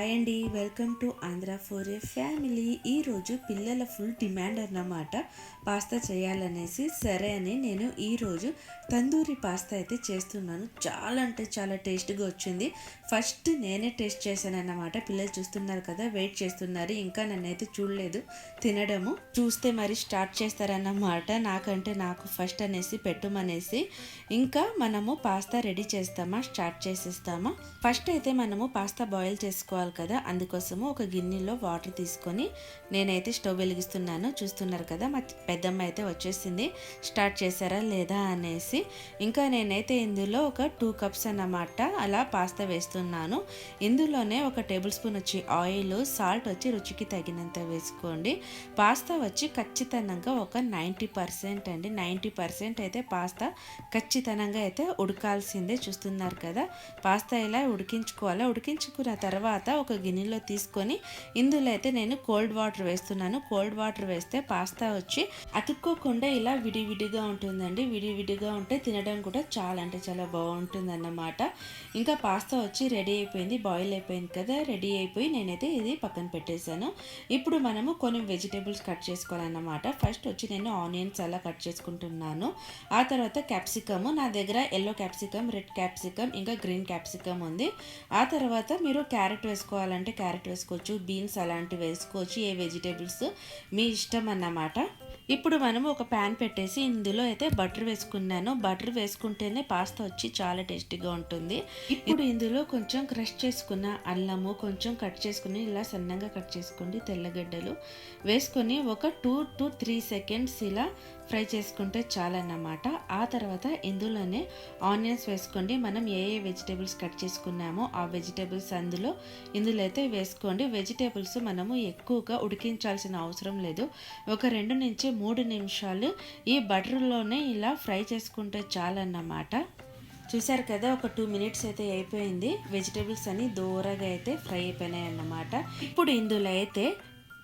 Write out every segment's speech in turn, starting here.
Hi అండి welcome to Andhra four a family. ఈరోజు పిల్లల ఫుల్ డిమాండ్ అన్నమాట. పాస్తా చేయాలనేసి సరే అని నేను ఈరోజు తందూరి పాస్తా అయితే చేస్తున్నాను. చాలా అంటే చాలా టేస్ట్గా వచ్చింది. ఫస్ట్ నేనే టేస్ట్ చేశాను అన్నమాట పిల్లలు చూస్తున్నారు కదా వెయిట్ చేస్తున్నారు. ఇంకా నన్నైతే చూడలేదు. తినడము. చూస్తే మరి స్టార్ట్ చేస్తారన్నమాట. నాకంటే నాకు ఫస్ట్ అనేసి పెట్టుమనేసి. ఇంకా మనము పాస్తా రెడీ చేస్తామా స్టార్ట్ చేసేస్తామా? ఫస్ట్ అయితే మనము పాస్తా బాయిల్ చేసుకోవాలి కదా అందుకోసము ఒక గిన్నెలో వాటర్ తీసుకొని నేనైతే స్టవ్ వెలిగిస్తున్నాను. చూస్తున్నారు కదా మా పెద్దమ్మ అయితే వచ్చేసింది. స్టార్ట్ చేశారా లేదా అనేసి. ఇంకా నేనైతే ఇందులో ఒక టూ కప్స్ అన్నమాట అలా పాస్తా వేస్తున్నాను. ఇందులోనే ఒక టేబుల్ స్పూన్ వచ్చి ఆయిల్ సాల్ట్ వచ్చి రుచికి తగినంత వేసుకోండి. పాస్తా వచ్చి ఖచ్చితంగా ఒక నైంటీ పర్సెంట్ అండి. నైంటీ పర్సెంట్ అయితే పాస్తా ఖచ్చితంగా అయితే ఉడకాల్సిందే. చూస్తున్నారు కదా పాస్తా ఇలా ఉడికించుకోవాలి ఉడికించుకున్న తర్వాత ఒక గిన్నెలో తీసుకొని ఇందులో అయితే నేను కోల్డ్ వాటర్ వేస్తున్నాను. కోల్డ్ వాటర్ వేస్తే పాస్తా వచ్చి అతుక్కోకుండా ఇలా విడివిడిగా ఉంటుందండి. విడివిడిగా ఉంటే తినడం కూడా చాలా అంటే చాలా బాగుంటుంది అన్నమాట ఇంకా పాస్తా వచ్చి రెడీ అయిపోయింది. బాయిల్ అయిపోయింది కదా రెడీ అయిపోయి నేనైతే ఇది పక్కన పెట్టేశాను. ఇప్పుడు మనము కొన్ని వెజిటేబుల్స్ కట్ చేసుకోవాలన్నమాట. ఫస్ట్ వచ్చి నేను ఆనియన్స్ అలా కట్ చేసుకుంటున్నాను. ఆ తర్వాత క్యాప్సికమ్ నా దగ్గర ఎల్లో క్యాప్సికమ్ రెడ్ క్యాప్సికమ్ ఇంకా గ్రీన్ క్యాప్సికమ్ ఉంది. ఆ తర్వాత మీరు క్యారెట్ వేసుకోవాలంటే క్యారెట్ వేసుకోవచ్చు బీన్స్ అలాంటివి వేసుకోవచ్చు ఏ వెజిటేబుల్స్ మీ ఇష్టం అన్నమాట. ఇప్పుడు మనము ఒక ప్యాన్ పెట్టేసి ఇందులో అయితే బటర్ వేసుకున్నాను. బటర్ వేసుకుంటేనే పాస్తా వచ్చి చాలా టేస్టీగా ఉంటుంది. ఇప్పుడు ఇందులో కొంచెం క్రష్ చేసుకున్న అల్లము కొంచెం కట్ చేసుకుని ఇలా సన్నగా కట్ చేసుకోండి తెల్లగడ్డలు. వేసుకొని ఒక టూ టు త్రీ సెకండ్స్ ఇలా ఫ్రై చేసుకుంటే చాలన్నమాట. ఆ తర్వాత ఇందులోనే ఆనియన్స్ వేసుకోండి. మనం ఏ ఏ వెజిటేబుల్స్ కట్ చేసుకున్నామో ఆ వెజిటేబుల్స్ అందులో ఇందులో అయితే వేసుకోండి. వెజిటేబుల్స్ మనము ఎక్కువగా ఉడికించాల్సిన అవసరం లేదు. ఒక రెండు నుంచి మూడు నిమిషాలు ఈ బటర్లోనే ఇలా ఫ్రై చేసుకుంటే చాలన్నమాట. చూసారు కదా ఒక టూ మినిట్స్ అయితే అయిపోయింది. వెజిటేబుల్స్ అన్ని దూరగా అయితే ఫ్రై అయిపోయినాయి అన్నమాట ఇప్పుడు ఇందులో అయితే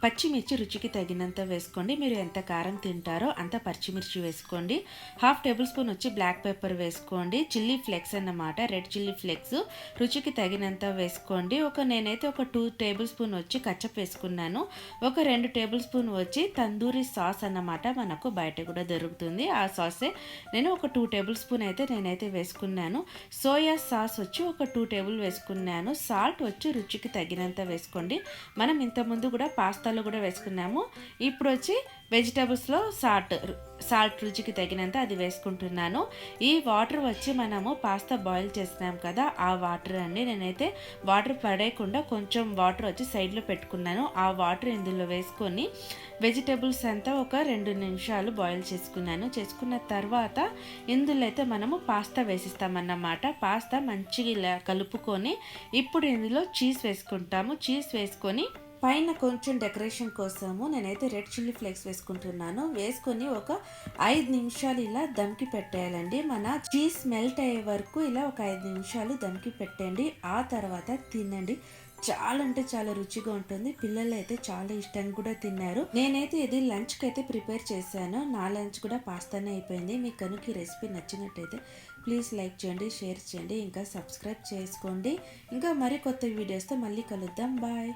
పచ్చిమిర్చి రుచికి తగినంత వేసుకోండి. మీరు ఎంత కారం తింటారో అంత పచ్చిమిర్చి వేసుకోండి. హాఫ్ టేబుల్ స్పూన్ వచ్చి బ్లాక్ పెప్పర్ వేసుకోండి. చిల్లీ ఫ్లెక్స్ అన్నమాట. రెడ్ చిల్లీ ఫ్లెక్స్ రుచికి తగినంత వేసుకోండి. ఒక నేనైతే ఒక టూ టేబుల్ స్పూన్ వచ్చి కచ్చప్ వేసుకున్నాను. ఒక రెండు టేబుల్ స్పూన్ వచ్చి తందూరి సాస్ అన్నమాట మనకు బయట కూడా దొరుకుతుంది. ఆ సాసే నేను ఒక టూ టేబుల్ స్పూన్ అయితే నేనైతే వేసుకున్నాను. సోయా సాస్ వచ్చి ఒక టూ టేబుల్ వేసుకున్నాను. సాల్ట్ వచ్చి రుచికి తగినంత వేసుకోండి. మనం ఇంతకుముందు కూడా పాస్తాలో మసాలాలు కూడా వేసుకున్నాము. ఇప్పుడు వచ్చి వెజిటబుల్స్లో సాల్ట్ సాల్ట్ రుచికి తగినంత అది వేసుకుంటున్నాను. ఈ వాటర్ వచ్చి మనము పాస్తా బాయిల్ చేసినాం కదా ఆ వాటర్ అండి. నేనైతే వాటర్ పడేయకుండా కొంచెం వాటర్ వచ్చి సైడ్లో పెట్టుకున్నాను. ఆ వాటర్ ఇందులో వేసుకొని వెజిటేబుల్స్ అంతా ఒక రెండు నిమిషాలు బాయిల్ చేసుకున్నాను. చేసుకున్న తర్వాత ఇందులో అయితే మనము పాస్తా వేసిస్తామన్నమాట. పాస్తా మంచిగా ఇలా కలుపుకొని ఇప్పుడు ఇందులో చీజ్ వేసుకుంటాము. చీజ్ వేసుకొని పైన కొంచెం డెకరేషన్ కోసము నేనైతే రెడ్ చిల్లీ ఫ్లేక్స్ వేసుకుంటున్నాను. వేసుకొని ఒక ఐదు నిమిషాలు ఇలా దమ్కి పెట్టేయాలండి. మన చీజ్ మెల్ట్ అయ్యే వరకు ఇలా ఒక ఐదు నిమిషాలు దమ్కి పెట్టండి. ఆ తర్వాత తినండి. చాలా అంటే చాలా రుచిగా ఉంటుంది. పిల్లలు అయితే చాలా ఇష్టంగా కూడా తిన్నారు. నేనైతే ఇది లంచ్కి అయితే ప్రిపేర్ చేశాను. నా లంచ్ కూడా పాస్తానే అయిపోయింది. మీకు కనుక ఈ రెసిపీ నచ్చినట్టయితే ప్లీజ్ లైక్ చేయండి షేర్ చేయండి. ఇంకా సబ్స్క్రైబ్ చేసుకోండి. ఇంకా మరి కొత్త వీడియోస్తో మళ్ళీ కలుద్దాం. బాయ్.